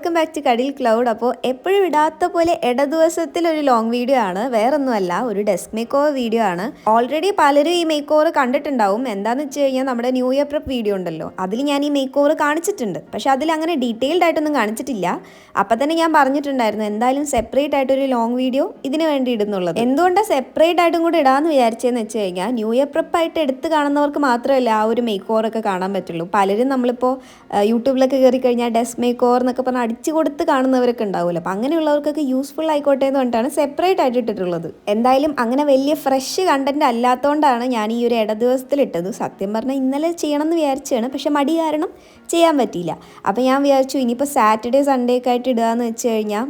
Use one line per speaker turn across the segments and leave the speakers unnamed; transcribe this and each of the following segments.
Welcome back to കടിൽ cloud. അപ്പോൾ എപ്പോഴും ഇടാത്ത പോലെ ഇട ദിവസത്തിൽ ഒരു ലോങ് വീഡിയോ ആണ്. വേറൊന്നുമല്ല ഒരു ഡെസ്ക് മേക്ക് ഓവർ വീഡിയോ ആണ്. ഓൾറെഡി പലരും ഈ മേക്ക് ഓവർ കണ്ടിട്ടുണ്ടാവും. എന്താണെന്ന് വെച്ച് കഴിഞ്ഞാൽ നമ്മുടെ ന്യൂ ഇയർ പ്രപ്പ് വീഡിയോ ഉണ്ടല്ലോ. അതിൽ ഞാൻ ഈ മേക്ക് ഓവർ കാണിച്ചിട്ടുണ്ട്. പക്ഷേ അതിൽ അങ്ങനെ ഡീറ്റെയിൽഡ് ആയിട്ടൊന്നും കാണിച്ചിട്ടില്ല. അപ്പം തന്നെ ഞാൻ പറഞ്ഞിട്ടുണ്ടായിരുന്നു എന്തായാലും സെപ്പറേറ്റ് ആയിട്ടൊരു ലോങ് വീഡിയോ ഇതിന് വേണ്ടി ഇടുന്നുള്ളത്. എന്തുകൊണ്ടാണ് സെപ്പറേറ്റ് ആയിട്ടും കൂടി ഇടാന്ന് വിചാരിച്ചതെന്ന് വെച്ച് കഴിഞ്ഞാൽ ന്യൂ ഇയർ പ്രപ്പ് ആയിട്ട് എടുത്ത് കാണുന്നവർക്ക് മാത്രമല്ല ആ ഒരു മേക്ക് ഓവർ ഒക്കെ കാണാൻ പറ്റുള്ളൂ. പലരും നമ്മളിപ്പോൾ യൂട്യൂബിലൊക്കെ കയറി കഴിഞ്ഞാൽ ഡെസ്ക് മേക്ക് ഓവർ എന്നൊക്കെ പറഞ്ഞ് അടിച്ചു കൊടുത്ത് കാണുന്നവരൊക്കെ ഉണ്ടാവുമല്ലോ അപ്പം അങ്ങനെയുള്ളവർക്കൊക്കെ യൂസ്ഫുൾ ആയിക്കോട്ടെ എന്ന് പറഞ്ഞിട്ടാണ് സെപ്പറേറ്റ് ആയിട്ട് ഇട്ടിട്ടുള്ളത്. എന്തായാലും അങ്ങനെ വലിയ ഫ്രഷ് കണ്ടന്റ് അല്ലാത്തതുകൊണ്ടാണ് ഞാൻ ഈ ഒരു ഇട ദിവസത്തിലിട്ടത് സത്യം പറഞ്ഞാൽ ഇന്നലെ ചെയ്യണമെന്ന് വിചാരിച്ചാണ് പക്ഷെ മടി കാരണം ചെയ്യാൻ പറ്റിയില്ല. അപ്പം ഞാൻ വിചാരിച്ചു ഇനിയിപ്പോൾ സാറ്റർഡേ സൺഡേ ഒക്കെ ആയിട്ട് ഇടുക എന്ന് വെച്ച് കഴിഞ്ഞാൽ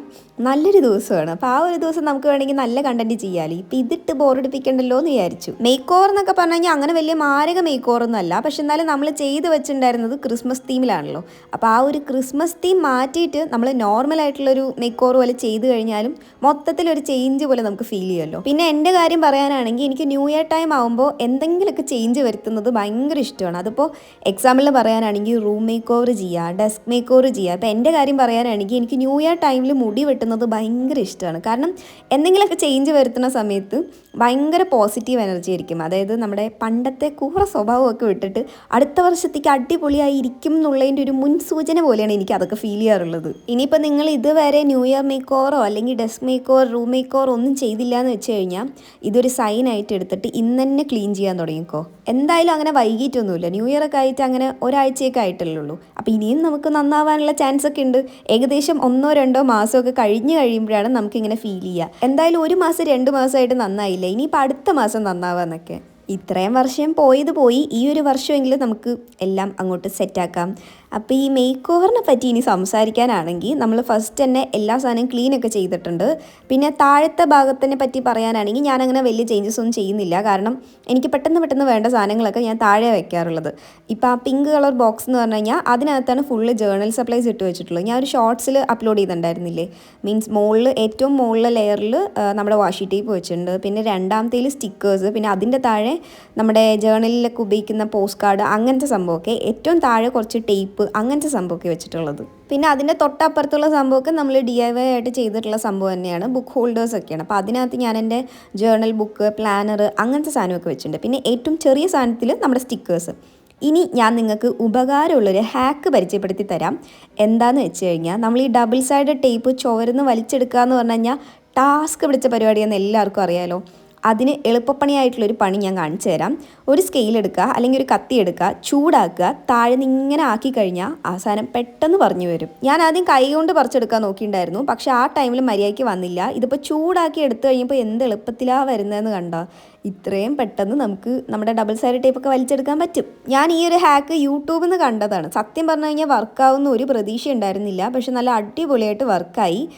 നല്ലൊരു ദിവസമാണ്. അപ്പോൾ ആ ഒരു ദിവസം നമുക്ക് വേണമെങ്കിൽ നല്ല കണ്ടന്റ് ചെയ്യാമല്ലോ ഇപ്പം ഇതിട്ട് ബോറടിപ്പിക്കണ്ടല്ലോ എന്ന് വിചാരിച്ചു. മേക്ക് ഓവർ എന്നൊക്കെ പറഞ്ഞു കഴിഞ്ഞാൽ അങ്ങനെ വലിയ മാരക മേക്ക് ഓവർ ഒന്നും അല്ല. പക്ഷെ എന്നാലും നമ്മൾ ചെയ്ത് വെച്ചിട്ടുണ്ടായിരുന്നത് ക്രിസ്മസ് തീമിലാണല്ലോ അപ്പോൾ ആ ഒരു ക്രിസ്മസ് തീം മാറ്റിയിട്ട് നമ്മൾ നോർമൽ ആയിട്ടുള്ളൊരു മേക്ക് ഓവർ പോലെ ചെയ്ത് കഴിഞ്ഞാലും മൊത്തത്തിൽ ഒരു ചേഞ്ച് പോലെ നമുക്ക് ഫീൽ ചെയ്യുമല്ലോ. പിന്നെ എന്റെ കാര്യം പറയാനാണെങ്കിൽ എനിക്ക് ന്യൂ ഇയർ ടൈം ആകുമ്പോൾ എന്തെങ്കിലുമൊക്കെ ചേഞ്ച് വരുത്തുന്നത് ഭയങ്കര ഇഷ്ടമാണ്. അതിപ്പോൾ എക്സാമ്പിളിൽ പറയാനാണെങ്കിൽ റൂം മേക്ക് ഓവർ ചെയ്യുക ഡെസ്ക് മേക്ക് ഓവർ ചെയ്യുക അപ്പൊ എന്റെ കാര്യം പറയാനാണെങ്കിൽ എനിക്ക് ന്യൂ ഇയർ ടൈമിൽ മുടി വെട്ടുന്നത് ഭയങ്കര ഇഷ്ടമാണ്. കാരണം എന്തെങ്കിലുമൊക്കെ ചേഞ്ച് വരുത്തുന്ന സമയത്ത് ഭയങ്കര പോസിറ്റീവ് എനർജി ആയിരിക്കും. അതായത് നമ്മുടെ പണ്ടത്തെ കൂറ സ്വഭാവമൊക്കെ വിട്ടിട്ട് അടുത്ത വർഷത്തേക്ക് അടിപൊളിയായി ഇരിക്കും എന്നുള്ളതിന്റെ ഒരു മുൻസൂചന പോലെയാണ് എനിക്ക് അതൊക്കെ ഫീൽ ചെയ്യാറുള്ളത്. ഇനിയിപ്പോൾ നിങ്ങൾ ഇതുവരെ ന്യൂ ഇയർ മേക്കോറോ അല്ലെങ്കിൽ ഡെസ്ക് മേക്കോർ റൂം മേക്കോർ ഒന്നും ചെയ്തില്ല എന്ന് വെച്ച് കഴിഞ്ഞാൽ ഇതൊരു സൈനായിട്ട് എടുത്തിട്ട് ഇന്ന് തന്നെ ക്ലീൻ ചെയ്യാൻ തുടങ്ങിക്കോ. എന്തായാലും അങ്ങനെ വൈകിട്ടൊന്നുമില്ല. ന്യൂ ഇയർ ഒക്കെ ആയിട്ട് അങ്ങനെ ഒരാഴ്ചയൊക്കെ ആയിട്ടല്ലേ ഉള്ളൂ അപ്പോൾ ഇനിയും നമുക്ക് നന്നാവാനുള്ള ചാൻസ് ഒക്കെ ഉണ്ട്. ഏകദേശം ഒന്നോ രണ്ടോ മാസമൊക്കെ കഴിഞ്ഞ് കഴിയുമ്പോഴാണ് നമുക്കിങ്ങനെ ഫീൽ ചെയ്യുക. എന്തായാലും ഒരു മാസം രണ്ട് മാസമായിട്ട് നന്നായില്ല. ഇനിയിപ്പോൾ അടുത്ത മാസം നന്നാവാന്നൊക്കെ. ഇത്രയും വർഷം പോയത് പോയി ഈ ഒരു വർഷമെങ്കിലും നമുക്ക് എല്ലാം അങ്ങോട്ട് സെറ്റാക്കാം അപ്പോൾ ഈ മേക്ക് ഓവറിനെ പറ്റി ഇനി സംസാരിക്കാനാണെങ്കിൽ നമ്മൾ ഫസ്റ്റ് തന്നെ എല്ലാ സാധനവും ക്ലീൻ ഒക്കെ ചെയ്തിട്ടുണ്ട്. പിന്നെ താഴത്തെ ഭാഗത്തിനെ പറ്റി പറയാനാണെങ്കിൽ ഞാനങ്ങനെ വലിയ ചേഞ്ചസ് ഒന്നും ചെയ്യുന്നില്ല. കാരണം എനിക്ക് പെട്ടെന്ന് പെട്ടെന്ന് വേണ്ട സാധനങ്ങളൊക്കെ ഞാൻ താഴെ വയ്ക്കാറുള്ളത് ഇപ്പോൾ ആ പിങ്ക് കളർ ബോക്സ് എന്ന് പറഞ്ഞു കഴിഞ്ഞാൽ അതിനകത്താണ് ഫുള്ള് ജേർണൽ സപ്ലൈസ് ഇട്ട് വെച്ചിട്ടുള്ളത്. ഞാൻ ഒരു ഷോർട്സിൽ അപ്ലോഡ് ചെയ്തിട്ടുണ്ടായിരുന്നില്ലേ? മീൻസ് മുകളിൽ ഏറ്റവും മുകളിലെ ലെയറിൽ നമ്മുടെ വാഷി ടേപ്പ് വെച്ചിട്ടുണ്ട്. പിന്നെ രണ്ടാമത്തേൽ സ്റ്റിക്കേഴ്സ് പിന്നെ അതിന്റെ താഴെ നമ്മുടെ ജേർണലിലൊക്കെ ഉപയോഗിക്കുന്ന പോസ്റ്റ് കാർഡ് അങ്ങനത്തെ സംഭവമൊക്കെ ഏറ്റവും താഴെ കുറച്ച് ടേപ്പ് അങ്ങനത്തെ സംഭവമൊക്കെ വെച്ചിട്ടുള്ളത്. പിന്നെ അതിന്റെ തൊട്ടപ്പുറത്തുള്ള സംഭവമൊക്കെ നമ്മൾ ഡി ഐ വൈ ആയിട്ട് ചെയ്തിട്ടുള്ള സംഭവം തന്നെയാണ്. ബുക്ക് ഹോൾഡേഴ്സ് ഒക്കെയാണ്. അപ്പോൾ അതിനകത്ത് ഞാൻ എന്റെ ജേർണൽ ബുക്ക് പ്ലാനർ അങ്ങനത്തെ സാധനമൊക്കെ വെച്ചിട്ടുണ്ട്. പിന്നെ ഏറ്റവും ചെറിയ സാധനത്തിൽ നമ്മുടെ സ്റ്റിക്കേഴ്സ് ഇനി ഞാൻ നിങ്ങൾക്ക് ഉപകാരമുള്ളൊരു ഹാക്ക് പരിചയപ്പെടുത്തി തരാം. എന്താണെന്ന് വെച്ച് കഴിഞ്ഞാൽ നമ്മൾ ഈ ഡബിൾ സൈഡ് ടേപ്പ് ചോരുന്ന് വലിച്ചെടുക്കുക എന്ന് പറഞ്ഞു കഴിഞ്ഞാൽ ടാസ്ക് പിടിച്ച പരിപാടിയെന്ന് എല്ലാവർക്കും അറിയാലോ. അതിന് എളുപ്പപ്പണിയായിട്ടുള്ളൊരു പണി ഞാൻ കാണിച്ചു തരാം. ഒരു സ്കെയിൽ എടുക്കുക അല്ലെങ്കിൽ ഒരു കത്തി എടുക്കുക ചൂടാക്കുക താഴെ നിന്ന് ഇങ്ങനെ ആക്കി കഴിഞ്ഞാൽ അവസാനം പെട്ടെന്ന് പറഞ്ഞു വരും. ഞാൻ ആദ്യം കൈ കൊണ്ട് പറിച്ചെടുക്കാൻ നോക്കിയിട്ടുണ്ടായിരുന്നു പക്ഷേ ആ ടൈമിൽ മര്യാദയ്ക്ക് വന്നില്ല. ഇതിപ്പോൾ ചൂടാക്കി എടുത്തു കഴിഞ്ഞപ്പോൾ എന്ത് എളുപ്പത്തിലാണ് വരുന്നതെന്ന് കണ്ടോ? ഇത്രയും പെട്ടെന്ന് നമുക്ക് നമ്മുടെ ഡബിൾ സൈഡ് ടേപ്പൊക്കെ വലിച്ചെടുക്കാൻ പറ്റും. ഞാൻ ഈ ഒരു ഹാക്ക് യൂട്യൂബിൽ നിന്ന് കണ്ടതാണ്. സത്യം പറഞ്ഞു കഴിഞ്ഞാൽ വർക്കാവുന്ന ഒരു പ്രതീക്ഷ ഉണ്ടായിരുന്നില്ല. പക്ഷെ നല്ല അടിപൊളിയായിട്ട് വർക്കായി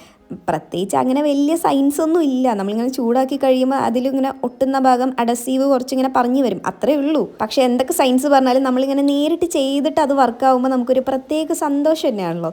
പ്രത്യേകിച്ച് അങ്ങനെ വലിയ സയൻസ് ഒന്നും ഇല്ല. നമ്മളിങ്ങനെ ചൂടാക്കി കഴിയുമ്പോൾ അതിലിങ്ങനെ ഒട്ടുന്ന ഭാഗം അഡസീവ് കുറച്ചിങ്ങനെ പറഞ്ഞു വരും. അത്രേ ഉള്ളൂ. പക്ഷേ എന്തൊക്കെ സയൻസ് പറഞ്ഞാലും നമ്മളിങ്ങനെ നേരിട്ട് ചെയ്തിട്ട് അത് വർക്കാവുമ്പോൾ നമുക്കൊരു പ്രത്യേക സന്തോഷം തന്നെയാണല്ലോ.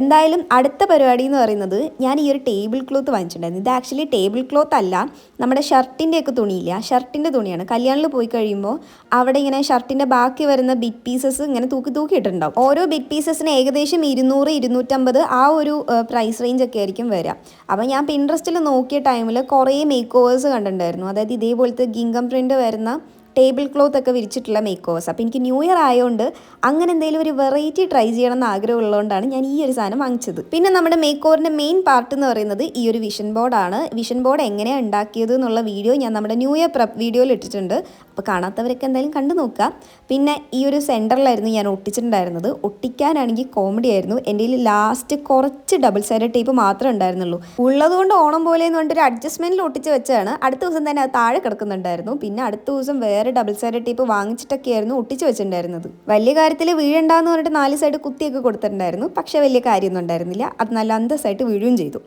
എന്തായാലും അടുത്ത പരിപാടി എന്ന് പറയുന്നത് ഞാൻ ഈ ഒരു ടേബിൾ ക്ലോത്ത് വാങ്ങിച്ചിട്ടുണ്ടായിരുന്നു. ഇത് ആക്ച്വലി ടേബിൾ ക്ലോത്ത് അല്ല നമ്മുടെ ഷർട്ടിന്റെയൊക്കെ തുണിയില്ല ഷർട്ടിന്റെ തുണിയാണ്. കല്യാണിൽ പോയി കഴിയുമ്പോൾ അവിടെ ഇങ്ങനെ ഷർട്ടിന്റെ ബാക്കി വരുന്ന ബിഗ് പീസസ് ഇങ്ങനെ തൂക്കി തൂക്കി ഇട്ടിട്ടുണ്ടാവും ഓരോ ബിഗ് പീസസിന് ഏകദേശം ഇരുന്നൂറ് ഇരുന്നൂറ്റമ്പത് ആ ഒരു പ്രൈസ് റേഞ്ച് ഒക്കെ ആയിരിക്കും വരിക. അപ്പോൾ ഞാൻ പിൻട്രസ്റ്റിൽ നോക്കിയ ടൈമിൽ കുറേ മേക്ക് ഓവേഴ്സ് കണ്ടിട്ടുണ്ടായിരുന്നു. അതായത് ഇതേപോലത്തെ ഗിങ്കം പ്രിന്റ് വരുന്ന ടേബിൾ ക്ലോത്ത് ഒക്കെ വിരിച്ചിട്ടുള്ള മേക്ക് ഓവേഴ്സ് അപ്പോൾ എനിക്ക് ന്യൂ ഇയർ ആയതുകൊണ്ട് അങ്ങനെ എന്തെങ്കിലും ഒരു വെറൈറ്റി ട്രൈ ചെയ്യണം എന്ന് ആഗ്രഹമുള്ളതുകൊണ്ടാണ് ഞാൻ ഈ ഒരു സാധനം വാങ്ങിച്ചത്. പിന്നെ നമ്മുടെ മേക്ക് ഓവറിന്റെ മെയിൻ പാർട്ട് എന്ന് പറയുന്നത് ഈ ഒരു വിഷൻ ബോർഡാണ് വിഷൻ ബോർഡ് എങ്ങനെയാണ് ഉണ്ടാക്കിയത് എന്നുള്ള വീഡിയോ ഞാൻ നമ്മുടെ ന്യൂ ഇയർ പ്രപ്പ് വീഡിയോയിൽ ഇട്ടിട്ടുണ്ട്. അപ്പോൾ കാണാത്തവരൊക്കെ എന്തായാലും കണ്ടു നോക്കുക പിന്നെ ഈ ഒരു സെന്ററിലായിരുന്നു ഞാൻ ഒട്ടിച്ചിട്ടുണ്ടായിരുന്നത്. ഒട്ടിക്കാനാണെങ്കിൽ കോമഡി ആയിരുന്നു. എന്റെ ലാസ്റ്റ് കുറച്ച് ഡബിൾ സൈഡ് ടേപ്പ് മാത്രമേ ഉണ്ടായിരുന്നുള്ളൂ. ഉള്ളതുകൊണ്ട് ഓണം പോലെ എന്ന് പറഞ്ഞിട്ട് ഒരു അഡ്ജസ്റ്റ്മെന്റിൽ ഒട്ടിച്ച് വെച്ചാണ് അടുത്ത ദിവസം തന്നെ അത് താഴെ കിടക്കുന്നുണ്ടായിരുന്നു. പിന്നെ അടുത്ത ദിവസം വേറെ ഡബിൾ സൈഡ് ടേപ്പ് വാങ്ങിച്ചിട്ടൊക്കെയായിരുന്നു ഒട്ടിച്ച് വെച്ചിട്ടുണ്ടായിരുന്നത്. വലിയ കാര്യത്തിൽ വീഴണ്ടെന്ന് പറഞ്ഞിട്ട് നാല് സൈഡ് കുത്തിയൊക്കെ കൊടുത്തിട്ടുണ്ടായിരുന്നു. പക്ഷേ വലിയ കാര്യമൊന്നും ഉണ്ടായിരുന്നില്ല. അത് നല്ല അന്തസ്സായിട്ട് വീഴുകയും ചെയ്തു.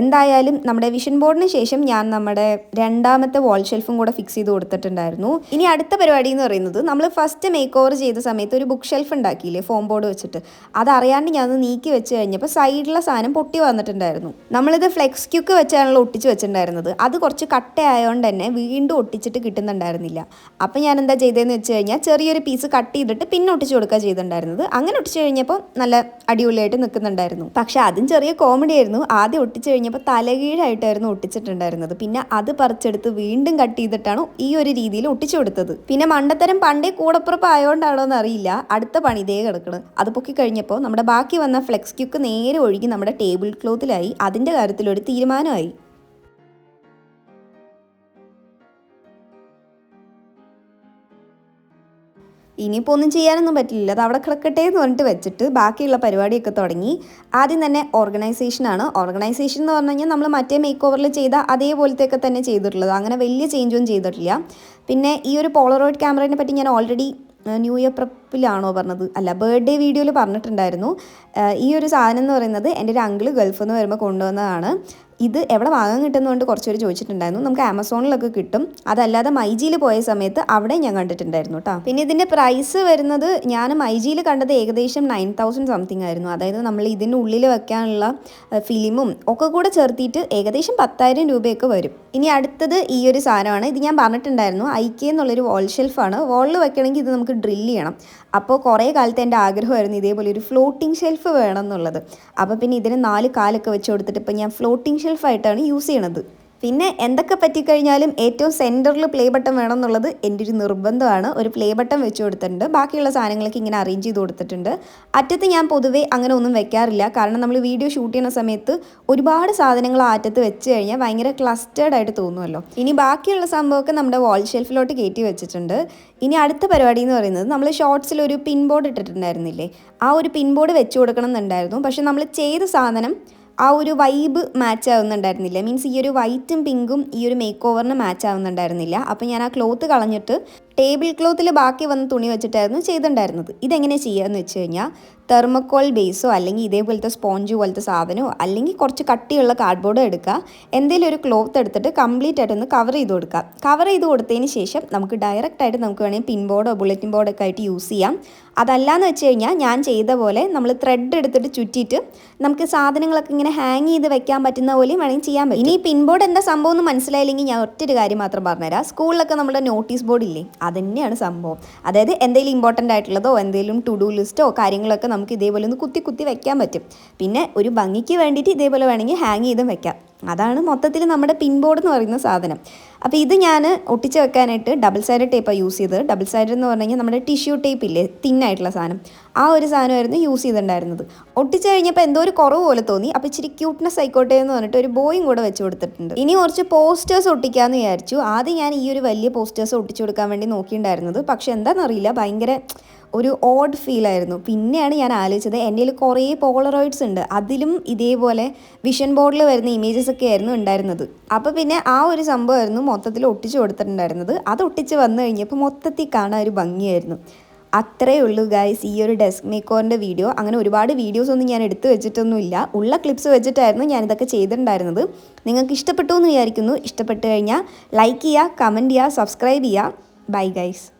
എന്തായാലും നമ്മുടെ വിഷൻ ബോർഡിന് ശേഷം ഞാൻ നമ്മുടെ രണ്ടാമത്തെ വാൾ ഷെൽഫും കൂടെ ഫിക്സ് ചെയ്ത് കൊടുത്തിട്ടുണ്ടായിരുന്നു. ഇനി അടുത്ത പരിപാടി എന്ന് പറയുന്നത് നമ്മൾ ഫസ്റ്റ് മേക്ക് ഓവർ ചെയ്ത സമയത്ത് ഒരു ബുക്ക് ഷെൽഫ് ഉണ്ടാക്കിയില്ലേ ഫോം ബോർഡ് വെച്ചിട്ട്. അതറിയാണ്ട് ഞാൻ അത് നീക്കി വെച്ച് കഴിഞ്ഞപ്പോൾ സൈഡിലെ സാധനം പൊട്ടി വന്നിട്ടുണ്ടായിരുന്നു. നമ്മളിത് ഫ്ലെക്സ് ക്യൂക്ക് വെച്ചാണല്ലോ ഒട്ടിച്ച് വെച്ചിട്ടുണ്ടായിരുന്നത്. അത് കുറച്ച് കട്ടയായതുകൊണ്ട് തന്നെ വീണ്ടും ഒട്ടിച്ചിട്ട് കിട്ടുന്നുണ്ടായിരുന്നില്ല. അപ്പം ഞാൻ എന്താ ചെയ്തതെന്ന് വെച്ച് കഴിഞ്ഞാൽ ചെറിയൊരു പീസ് കട്ട് ചെയ്തിട്ട് പിന്നെ ഒട്ടിച്ച് കൊടുക്കുക ചെയ്തിട്ടുണ്ടായിരുന്നത്. അങ്ങനെ ഒട്ടിച്ച് കഴിഞ്ഞപ്പോൾ നല്ല അടിപൊളിയായിട്ട് നിൽക്കുന്നുണ്ടായിരുന്നു പക്ഷേ അതും ചെറിയ കോമഡി ആയിരുന്നു. ആദ്യം ഒട്ടിച്ച് കഴിഞ്ഞപ്പോൾ തലകീഴായിട്ടായിരുന്നു ഒട്ടിച്ചിട്ടുണ്ടായിരുന്നത്. പിന്നെ അത് പറിച്ചെടുത്ത് വീണ്ടും കട്ട് ചെയ്തിട്ടാണ് ഈ ഒരു രീതിയിൽ ഒട്ടിച്ചു കൊടുത്തത്. പിന്നെ മണ്ടത്തരം പണ്ടേ കൂടപ്പുറപ്പ് ആയതുകൊണ്ടാണോ എന്ന് അറിയില്ല അടുത്ത പണി ഇതേ കിടക്കണം. അത് പൊക്കി കഴിഞ്ഞപ്പോൾ നമ്മുടെ ബാക്കി വന്ന ഫ്ലെക്സ് ക്യൂക്ക് നേരെ ഒഴുകി നമ്മുടെ ടേബിൾ ക്ലോത്തിലായി. അതിന്റെ കാര്യത്തിലൊരു തീരുമാനമായി. ഇനിയിപ്പോൾ ഒന്നും ചെയ്യാനൊന്നും പറ്റില്ല അത് അവിടെ കിടക്കട്ടെ എന്ന് പറഞ്ഞിട്ട് വെച്ചിട്ട് ബാക്കിയുള്ള പരിപാടിയൊക്കെ തുടങ്ങി. ആദ്യം തന്നെ ഓർഗനൈസേഷനാണ് ഓർഗനൈസേഷൻ എന്ന് പറഞ്ഞു കഴിഞ്ഞാൽ നമ്മൾ മറ്റേ മേക്ക് ഓവറിൽ ചെയ്ത അതേപോലത്തെയൊക്കെ തന്നെ ചെയ്തിട്ടുള്ളത്. അങ്ങനെ വലിയ ചേഞ്ചൊന്നും ചെയ്തിട്ടില്ല. പിന്നെ ഈ ഒരു പോളറോയിഡ് ക്യാമറയെ പറ്റി ഞാൻ ഓൾറെഡി ന്യൂ ഇയർ പ്രപ്പിലാണോ പറഞ്ഞത്? അല്ല ബർത്ത്ഡേ വീഡിയോയിൽ പറഞ്ഞിട്ടുണ്ടായിരുന്നു. ഈ ഒരു സാധനം എന്ന് പറയുന്നത് എന്റെ ഒരു അങ്കിൾ ഗൾഫിൽ നിന്ന് വരുമ്പോൾ കൊണ്ടുവന്നതാണ്. ഇത് എവിടെ വാങ്ങാൻ കിട്ടുന്നതുകൊണ്ട് പേര് ചോദിച്ചിട്ടുണ്ടായിരുന്നു. നമുക്ക് ആമസോണിലൊക്കെ കിട്ടും. അതല്ലാതെ മൈജിയിൽ പോയ സമയത്ത് അവിടെ ഞാൻ കണ്ടിട്ടുണ്ടായിരുന്നു കേട്ടോ. പിന്നെ ഇതിന്റെ പ്രൈസ് വരുന്നത് ഞാൻ മൈജിയിൽ കണ്ടത് ഏകദേശം നയൻ തൗസൻഡ് സംതിങ് ആയിരുന്നു. അതായത് നമ്മൾ ഇതിന്റെ ഉള്ളിൽ വെക്കാനുള്ള ഫിലിമും ഒക്കെ കൂടെ ചേർത്തിയിട്ട് ഏകദേശം പത്തായിരം രൂപയൊക്കെ വരും. ഇനി അടുത്തത് ഈ ഒരു സാധനമാണ്. ഇത് ഞാൻ പറഞ്ഞിട്ടുണ്ടായിരുന്നു. ഐ കെ എന്നുള്ളൊരു വാൾ ഷെൽഫാണ് വാളിൽ വെക്കണമെങ്കിൽ ഇത് നമുക്ക് ഡ്രില്ല് ചെയ്യണം. അപ്പോൾ കുറേ കാലത്ത് എന്റെ ആഗ്രഹമായിരുന്നു ഇതേപോലെ ഒരു ഫ്ലോട്ടിംഗ് ഷെൽഫ് വേണം എന്നുള്ളത് അപ്പോൾ പിന്നെ ഇതിന് നാല് കാലൊക്കെ വെച്ച് കൊടുത്തിട്ട് ഇപ്പോൾ ഞാൻ ഫ്ലോട്ടിംഗ് ഷെൽഫായിട്ടാണ് യൂസ് ചെയ്യണത്. പിന്നെ എന്തൊക്കെ പറ്റിക്കഴിഞ്ഞാലും ഏറ്റവും സെന്ററിൽ പ്ലേ ബട്ടൺ വേണം എന്നുള്ളത് എന്റെ ഒരു നിർബന്ധമാണ്. ഒരു പ്ലേ ബട്ടൺ വെച്ച് കൊടുത്തിട്ടുണ്ട്. ബാക്കിയുള്ള സാധനങ്ങളൊക്കെ ഇങ്ങനെ അറേഞ്ച് ചെയ്ത് കൊടുത്തിട്ടുണ്ട്. അറ്റത്ത് ഞാൻ പൊതുവേ അങ്ങനെ ഒന്നും വെക്കാറില്ല. കാരണം നമ്മൾ വീഡിയോ ഷൂട്ട് ചെയ്യുന്ന സമയത്ത് ഒരുപാട് സാധനങ്ങൾ ആ അറ്റത്ത് വെച്ച് കഴിഞ്ഞാൽ ഭയങ്കര ക്ലസ്റ്റേർഡ് ആയിട്ട് തോന്നുമല്ലോ ഇനി ബാക്കിയുള്ള സംഭവമൊക്കെ നമ്മുടെ വാൾ ഷെൽഫിലോട്ട് കയറ്റി വെച്ചിട്ടുണ്ട്. ഇനി അടുത്ത പരിപാടി എന്ന് പറയുന്നത് നമ്മൾ ഷോർട്സിൽ ഒരു പിൻ ബോർഡ് ഇട്ടിട്ടുണ്ടായിരുന്നില്ലേ? ആ ഒരു പിൻ ബോർഡ് വെച്ച് കൊടുക്കണം എന്നുണ്ടായിരുന്നു. പക്ഷെ നമ്മൾ ചെയ്ത സാധനം ആ ഒരു വൈബ് മാച്ച് ആവുന്നുണ്ടായിരുന്നില്ല. മീൻസ് ഈ ഒരു വൈറ്റും പിങ്കും ഈ ഒരു മേക്ക് ഓവറിന് മാച്ച് ആവുന്നുണ്ടായിരുന്നില്ല. അപ്പോൾ ഞാൻ ആ ക്ലോത്ത് കളഞ്ഞിട്ട് ടേബിൾ ക്ലോത്തിൽ ബാക്കി വന്ന തുണി വെച്ചിട്ടായിരുന്നു ചെയ്തിട്ടുണ്ടായിരുന്നത്. ഇതെങ്ങനെ ചെയ്യാന്ന് വെച്ച് കഴിഞ്ഞാൽ തെർമക്കോൾ ബേസോ അല്ലെങ്കിൽ ഇതേപോലത്തെ സ്പോഞ്ച് പോലത്തെ സാധനമോ അല്ലെങ്കിൽ കുറച്ച് കട്ടിയുള്ള കാർഡ്ബോർഡോ എടുക്കുക. എന്തെങ്കിലും ഒരു ക്ലോത്ത് എടുത്തിട്ട് കംപ്ലീറ്റ് ആയിട്ടൊന്ന് കവർ ചെയ്ത് കൊടുക്കുക. കവർ ചെയ്ത് കൊടുത്തതിന് ശേഷം നമുക്ക് ഡയറക്റ്റ് ആയിട്ട് നമുക്ക് വേണമെങ്കിൽ പിൻ ബോർഡോ ബുള്ളറ്റിൻ ബോർഡോ ഒക്കെ ആയിട്ട് യൂസ് ചെയ്യാം. അതല്ലാന്ന് വെച്ച് കഴിഞ്ഞാൽ ഞാൻ ചെയ്ത പോലെ നമ്മൾ ത്രെഡ് എടുത്തിട്ട് ചുറ്റിയിട്ട് നമുക്ക് സാധനങ്ങളൊക്കെ ഇങ്ങനെ ഹാങ് ചെയ്ത് വെക്കാൻ പറ്റുന്ന പോലെയും വേണമെങ്കിൽ ചെയ്യാൻ പറ്റും. ഇനി പിൻ ബോർഡ് എന്താ സംഭവം എന്ന് മനസ്സിലായില്ലെങ്കിൽ ഞാൻ ഒറ്റൊരു കാര്യം മാത്രം പറഞ്ഞുതരാം. സ്കൂളിലൊക്കെ നമ്മുടെ നോട്ടീസ് ബോർഡ് ഇല്ലേ? അതുതന്നെയാണ് സംഭവം. അതായത് എന്തെങ്കിലും ഇമ്പോർട്ടന്റ് ആയിട്ടുള്ളതോ എന്തെങ്കിലും ടു ഡു ലിസ്റ്റോ കാര്യങ്ങളൊക്കെ നമുക്ക് ഇതേപോലെ ഒന്ന് കുത്തി കുത്തി വെക്കാൻ പറ്റും. പിന്നെ ഒരു ഭംഗിക്ക് വേണ്ടിയിട്ട് ഇതേപോലെ വേണമെങ്കിൽ ഹാങ് ചെയ്തും വെക്കാം. അതാണ് മൊത്തത്തിൽ നമ്മുടെ പിൻ ബോർഡ് എന്ന് പറയുന്ന സാധനം. അപ്പോൾ ഇത് ഞാൻ ഒട്ടിച്ച് വെക്കാനായിട്ട് ഡബിൾ സൈഡ് ടേപ്പാണ് യൂസ് ചെയ്തത്. ഡബിൾ സൈഡ് എന്ന് പറഞ്ഞു കഴിഞ്ഞാൽ നമ്മുടെ ടിഷ്യൂ ടേപ്പ് ഇല്ലേ? തിന്നായിട്ടുള്ള സാധനം. ആ ഒരു സാധനമായിരുന്നു യൂസ് ചെയ്തിട്ടുണ്ടായിരുന്നത്. ഒട്ടിച്ച് കഴിഞ്ഞപ്പോൾ എന്തോ ഒരു കുറവ് പോലെ തോന്നി. അപ്പോൾ ഇച്ചിരി ക്യൂട്ട്നെസ് ആയിക്കോട്ടെ എന്ന് പറഞ്ഞിട്ട് ഒരു ബോയും കൂടെ വെച്ച് കൊടുത്തിട്ടുണ്ട്. ഇനി കുറച്ച് പോസ്റ്റേഴ്സ് ഒട്ടിക്കാമെന്ന് വിചാരിച്ചു. ആദ്യം ഞാൻ ഈ ഒരു വലിയ പോസ്റ്റേഴ്സ് ഒട്ടിച്ചു കൊടുക്കാൻ വേണ്ടി നോക്കിയിട്ടുണ്ടായിരുന്നത്. പക്ഷേ എന്താണെന്നറിയില്ല ഭയങ്കര ഒരു ഓഡ് ഫീലായിരുന്നു പിന്നെയാണ് ഞാൻ ആലോചിച്ചത് എന്റെ കുറേ പോളറോയിഡ്സ് ഉണ്ട്. അതിലും ഇതേപോലെ വിഷൻ ബോർഡിൽ വരുന്ന ഇമേജസ് ഒക്കെ ആയിരുന്നു ഉണ്ടായിരുന്നത്. അപ്പോൾ പിന്നെ ആ ഒരു സംഭവമായിരുന്നു മൊത്തത്തിൽ ഒട്ടിച്ചു കൊടുത്തിട്ടുണ്ടായിരുന്നത്. അത് ഒട്ടിച്ച് വന്നു കഴിഞ്ഞപ്പോൾ മൊത്തത്തിൽ കാണാൻ ഒരു ഭംഗിയായിരുന്നു. അത്രയേ ഉള്ളൂ ഗൈസ് ഈ ഒരു ഡെസ്ക് മേക്കോറിന്റെ വീഡിയോ അങ്ങനെ ഒരുപാട് വീഡിയോസ് ഒന്നും ഞാൻ എടുത്തു വെച്ചിട്ടൊന്നുമില്ല. ഉള്ള ക്ലിപ്സ് വെച്ചിട്ടായിരുന്നു ഞാനിതൊക്കെ ചെയ്തിട്ടുണ്ടായിരുന്നത്. നിങ്ങൾക്ക് ഇഷ്ടപ്പെട്ടു എന്ന് വിചാരിക്കുന്നു. ഇഷ്ടപ്പെട്ട് കഴിഞ്ഞാൽ ലൈക്ക് ചെയ്യുക കമന്റ് ചെയ്യുക സബ്സ്ക്രൈബ് ചെയ്യുക. Bye guys